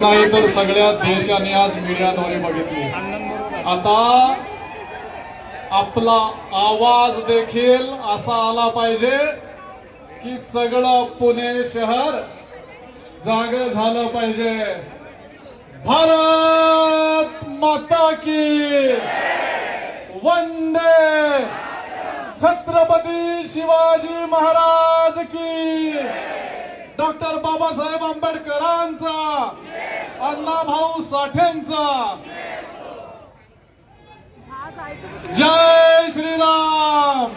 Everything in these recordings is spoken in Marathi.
नाही तर सगळ्या देशाने आज मीडियाद्वारे बघितली. आता आपला आवाज देखील असा आला पाहिजे की सगळं पुणे शहर जाग झालं पाहिजे. भारत माता की वंदे. छत्रपती शिवाजी महाराज की. डॉक्टर बाबासाहेब आंबेडकरांचा अण्णाभाऊ साठेंचा. जय श्रीराम.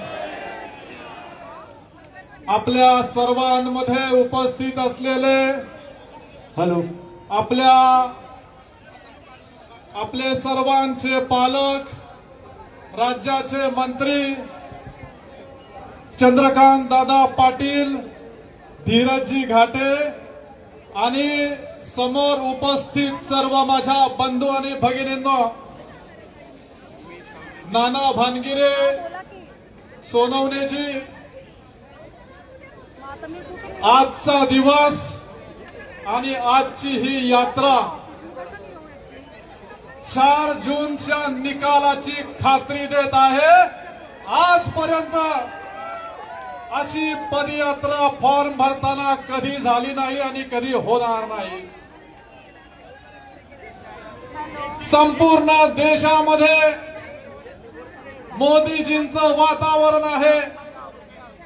आपल्या सर्वांमध्ये उपस्थित असलेले हॅलो आपल्या आपले सर्वांचे पालक राज्याचे मंत्री चंद्रकांत दादा पाटील धीरजी घाटे आणि समोर उपस्थित सर्व माझ्या बंधू आणि भगिनींना नाना भानगिरे सोनवणेजी आजचा दिवस आणि आजची ही यात्रा चार जूनच्या निकालाची खात्री देत आहे. आजपर्यंत अशी पदयात्रा फॉर्म भरताना कधी झाली नाही आणि कधी होणार नाही. संपूर्ण देशामध्ये मोदीजींचं वातावरण आहे.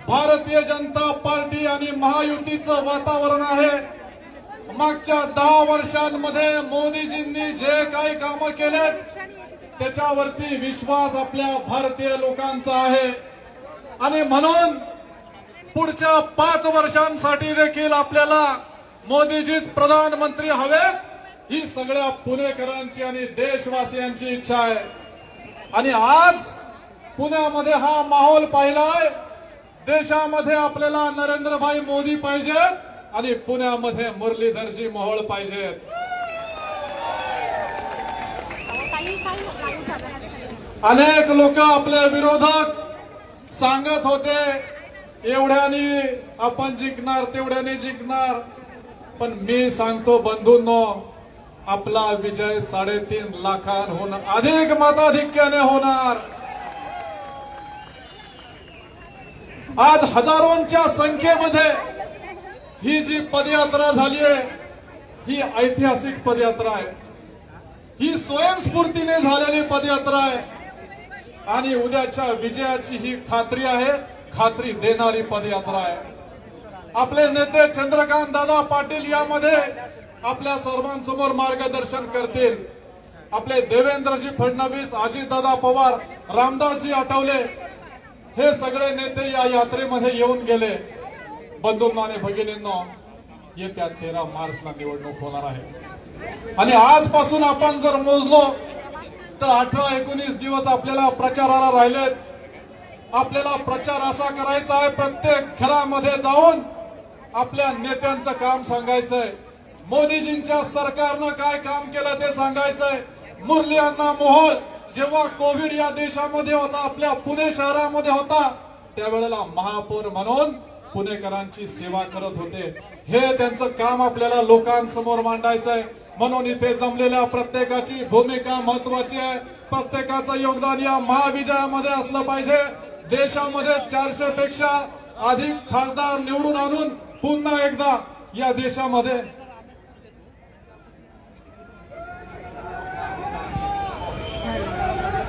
भारतीय जनता पार्टी आणि महायुतीचं वातावरण आहे. मागच्या दहा वर्षांमध्ये मोदीजींनी जे काही कामं केलेत त्याच्यावरती विश्वास आपल्या भारतीय लोकांचा आहे. आणि म्हणून पुढच्या पाच वर्षांसाठी देखील आपल्याला मोदीजीच प्रधानमंत्री हवेत. ही सगळ्या पुणेकरांची आणि देशवासियांची इच्छा आहे. आणि आज पुण्यामध्ये हा माहोल पाहिलाय. देशामध्ये आपल्याला नरेंद्रभाई मोदी पाहिजेत आणि पुण्यामध्ये मुरलीधरजी मोहोळ पाहिजेत अनेक लोक आपले विरोधक सांगत होते एवढ्यानी आपण जिंकणार तेवढ्याने जिंकणार. पण मी सांगतो बंधूंनो आपला विजय साडेतीन लाखांहून अधिक मताधिक्याने होणार. आज हजारोंच्या संख्येमध्ये ही जी पदयात्रा झाली आहे ही ऐतिहासिक पदयात्रा आहे. ही स्वयंस्फूर्तीने झालेली पदयात्रा आहे. आणि उद्याच्या विजयाची ही खात्री आहे खात्री देणारी पदयात्रा आहे. आपले नेते चंद्रकांत दादा पाटील यामध्ये आपल्या सर्वांसमोर मार्गदर्शन करतील. आपले देवेंद्रजी फडणवीस अजितदादा पवार रामदासजी आठवले हे सगळे नेते या यात्रेमध्ये येऊन गेले. बंधूंना आणि भगिनींनो येत्या तेरा मार्चला निवडणूक होणार आहे. आणि आजपासून आपण जर मोजलो तर अठरा एकोणीस दिवस आपल्याला प्रचाराला राहिलेत. आपल्याला प्रचार असा करायचा आहे प्रत्येक घरामध्ये जाऊन आपल्या नेत्यांचं काम सांगायचंय. मोदीजींच्या सरकारनं काय काम केलं ते सांगायचंय. मुरली अण्णा मोहोळ जेव्हा कोविड या देशामध्ये होता आपल्या पुणे शहरामध्ये होता त्यावेळेला महापौर म्हणून पुणेकरांची सेवा करत होते. हे त्यांचं काम आपल्याला लोकांसमोर मांडायचंय. म्हणून इथे जमलेल्या प्रत्येकाची भूमिका महत्वाची आहे. प्रत्येकाचं योगदान या महाविजयामध्ये असलं पाहिजे. देशामध्ये चारशे पेक्षा अधिक खासदार निवडून आणून पुन्हा एकदा या देशामध्ये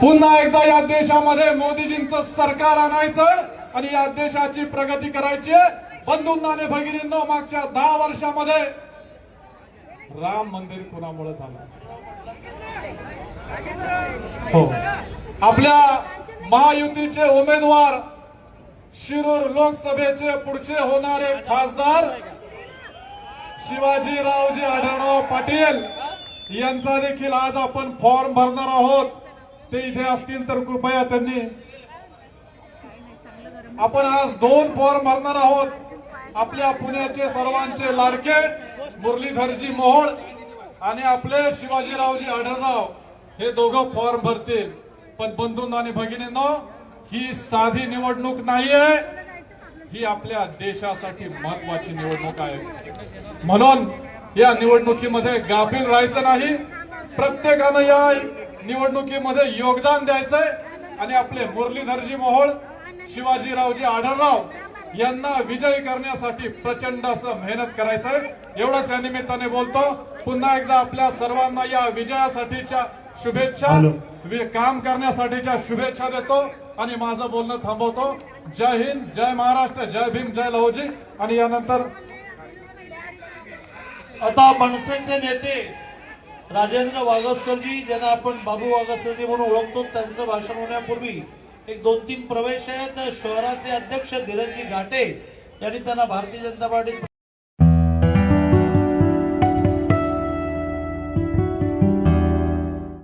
पुन्हा एकदा या देशामध्ये मोदीजींचं सरकार आणायचं आणि या देशाची प्रगती करायची बंधूंना आणि भगिनींनो मागच्या दहा वर्षामध्ये राम मंदिर कुणामुळे झालं? हो. आपल्या महायुतीचे उमेदवार शिरूर लोकसभेचे पुढचे होणारे खासदार शिवाजीरावजी आढळराव पाटील यांचा देखील आज आपण फॉर्म भरणार आहोत. ते इथे असतील तर कृपया त्यांनी आपण आज दोन फॉर्म भरणार आहोत. आपल्या पुण्याचे सर्वांचे लाडके मुरलीधरजी मोहोळ आणि आपले शिवाजीरावजी आढळराव. हे दोघं फॉर्म भरतील. पण बंधूंना आणि भगिनींनो ही साधी निवडणूक नाहीये. ही आपल्या देशासाठी महत्वाची निवडणूक आहे. म्हणून या निवडणुकीमध्ये गाफील राहायचं नाही. प्रत्येकानं या निवडणुकीमध्ये योगदान द्यायचंय. आणि आपले मुरलीधरजी मोहोळ शिवाजीरावजी आढळराव यांना विजयी करण्यासाठी प्रचंड असं मेहनत करायचंय. एवढंच या निमित्ताने बोलतो. पुन्हा एकदा आपल्या सर्वांना या विजयासाठीच्या शुभेच्छा. काम करण्यासाठीच्या शुभेच्छा देतो. आणि माझं बोलणं थांबवतो. जय हिंद जय महाराष्ट्र जय भीम जय लहोजी आणि यानंतर आता मनसेचे नेते राजेंद्र वागसकरजी ज्यांना आपण बाबू वागसकरजी म्हणून ओळखतो त्यांचं भाषण होण्यापूर्वी एक दोन तीन प्रवेश आहेत. शहराचे अध्यक्ष धीरजी घाटे यांनी त्यांना भारतीय जनता पार्टीत